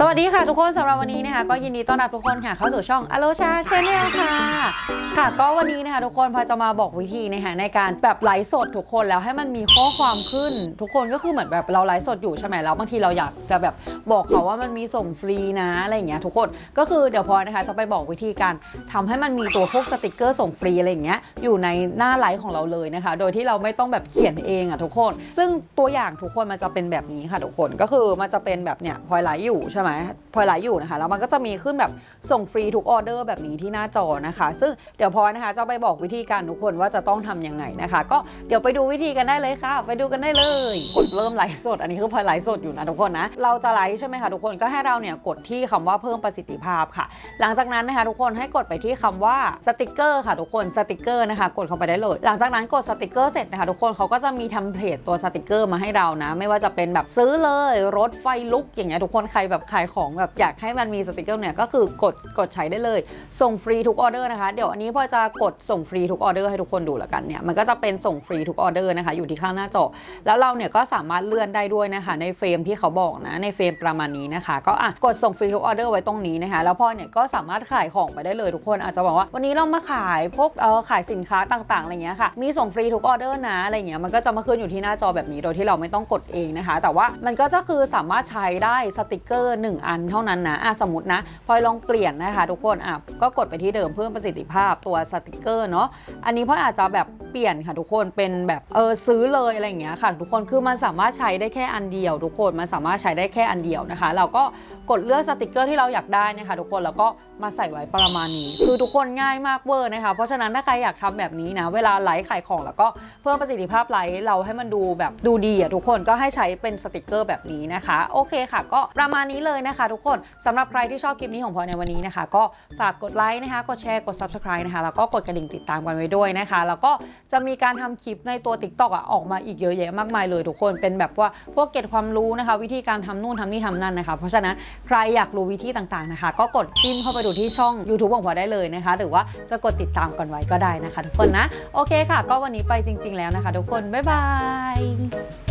สวัสดีค่ะทุกคนสำหรับวันนี้นะคะก็ยินดีต้อนรับทุกคนค่ะเข้าสู่ช่องอโลชาชาแนลค่ะ ค่ะก็วันนี้นะคะทุกคนพอจะมาบอกวิธีนะคะในการแบบไลฟ์สดทุกคนแล้วให้มันมีข้อความขึ้น ทุกคนก็คือเหมือนแบบเราไลฟ์สดอยู่ใช่ไหมแล้วบางทีเราอยากจะแบบบอกเขาว่ามันมีส่งฟรีนะอะไรอย่างเงี้ยทุกคนก็คือเดี๋ยวพลอนะคะจะไปบอกวิธีการทำให้มันมีตัวพวกสติกเกอร์ส่งฟรีอะไรอย่างเงี้ยอยู่ในหน้าไลฟ์ของเราเลยนะคะ โดยที่เราไม่ต้องแบบเขียนเองอะทุกคน ซึ่งตัวอย่างทุกคนมันจะเป็นแบบนี้ค่ะทุกคนก็คือมันจะเป็นแบบเนี้ยพลอยไลฟ์อยู่ใช่ไหมพลอยไลฟ์อยู่นะคะแล้วมันก็จะมีขึ้นแบบส่งฟรีทุกออเดอร์แบบนี้ที่หน้าจอนะคะ ซึ่งเดี๋ยวพอยนะคะจะไปบอกวิธีการทุกคนว่าจะต้องทำยังไงนะคะ ก็เดี๋ยวไปดูวิธีกันได้เลยค่ะ ไปดูกันได้เลย กดเริ่มไลฟ์สด อันนี้คือพอไลฟ์สดอยู่นะทุกคนนะ เราจะไลฟ์ใช่ไหมคะทุกคนก็ให้เราเนี่ยกดที่คำว่าเพิ่มประสิทธิภาพค่ะ หลังจากนั้นนะคะทุกคนให้กดไปที่คำว่าสติกเกอร์ค่ะทุกคนสติกเกอร์นะคะกดเข้าไปได้เลย หลังจากนั้นกดสติกเกอร์เสร็จนะคะทุกคนเขาก็จะมีทำเพจตัวสติกเกอร์มาให้เรานะ ไม่ว่าจะเป็นแบบซื้อเลยรถไฟลุกอย่างเงี้ยทุกคนใครแบบขายของแบบอยากให้มันมีสติกเกอร์เนี่ยก็คือกดกดใช้ได้เลยส่งฟรีทุกออเดอร์นะคะเดี๋ยวอันนี้พอจะกดส่งฟรีทุกออเดอร์ให้ทุกคนดูแล้วกันเนี่ยมันก็จะเป็นส่งฟรีทุกออเดอร์นะคะอยู่ที่ข้างหน้าจอแล้วเราเนี่ยก็สามารถเลื่อนได้ด้วยนะคะในเฟรมที่เขาบอกนะในเฟรมประมาณนี้นะคะ ก็อะกดส่งฟรีทุกออเดอร์ไว้ตรงนี้นะคะแล้วพอเนี่ยก็สามารถขายของไปได้เลยทุกคนอาจจะบอกว่า วันนี้เรามาขายพวกเออขายสินค้าต่างๆอะไรเงี้ยค่ะมีส่งฟรีทุกออเดอร์นะอะไรเงี้ยมันก็จะมาขึ้นอยู่ที่หน้าจอแบบนี้โดยที่เราไม่ต้องกดเองนะคะ แต่ว่ามันก็จะคือสามารถใช้ได้สติกเกอร์หนึ่งอันเท่านั้นนะอะสมมตินะพลอยลองเปลี่ยนนะคะ ทุกคนอะก็กดไปที่เดิมเพิ่มประสิทธิภาพตัวสติกเกอร์เนาะอันนี้พ่ออาจจะแบบเปลี่ยนค่ะทุกคนเป็นแบบเออซื้อเลยอะไรอย่างเงี้ยค่ะ ทุกคนคือมันสามารถใช้ได้แค่อันเดียว ทุกคนมันสามารถใช้ได้แค่อันเดียวนะคะ เราก็กดเลือกสติกเกอร์ที่เราอยากได้นะคะทุกคนแล้วก็มาใส่ไว้ประมาณนี้ คือทุกคนง่ายมากเวอร์นะคะ เพราะฉะนั้นถ้าใครอยากทำแบบนี้นะ เวลาไลฟ์ขายของแล้วก็เพิ่มประสิทธิภาพไลฟ์เราให้มันดูแบบดูดีอะทุกคนก็ให้ใช้เป็นสติกเกอร์แบบนี้นะคะ โอเคค่ะ ก็ประมาณนี้เลยนะคะ ทุกคนสำหรับใครที่ชอบคลิปนี้ของพลอยในวันนี้นะคะ ก็ฝากกดไลค์นะคะกดแชร์กด subscribe นะคะแล้วก็กดกระดิ่งติดตามกันไว้ด้วยนะคะ แล้วก็จะมีการทำคลิปในตัว TikTok อะออกมาอีกเยอะแยะมากมายเลยทุกคนเป็นแบบว่าพวกเก็บความรู้นะคะ วิธีการทำนู่นทำนี่ทำนั่นนะคะ เพราะฉะนั้นใครอยากรู้วิธีต่างๆนะคะ ก็กดจิ้มเข้าไปดูที่ช่อง YouTube ของพอได้เลยนะคะ หรือว่าจะกดติดตามกันไว้ก็ได้นะคะ ทุกคนนะโอเคค่ะ ก็วันนี้ไปจริง ๆแล้วนะคะ ทุกคนบ๊ายบาย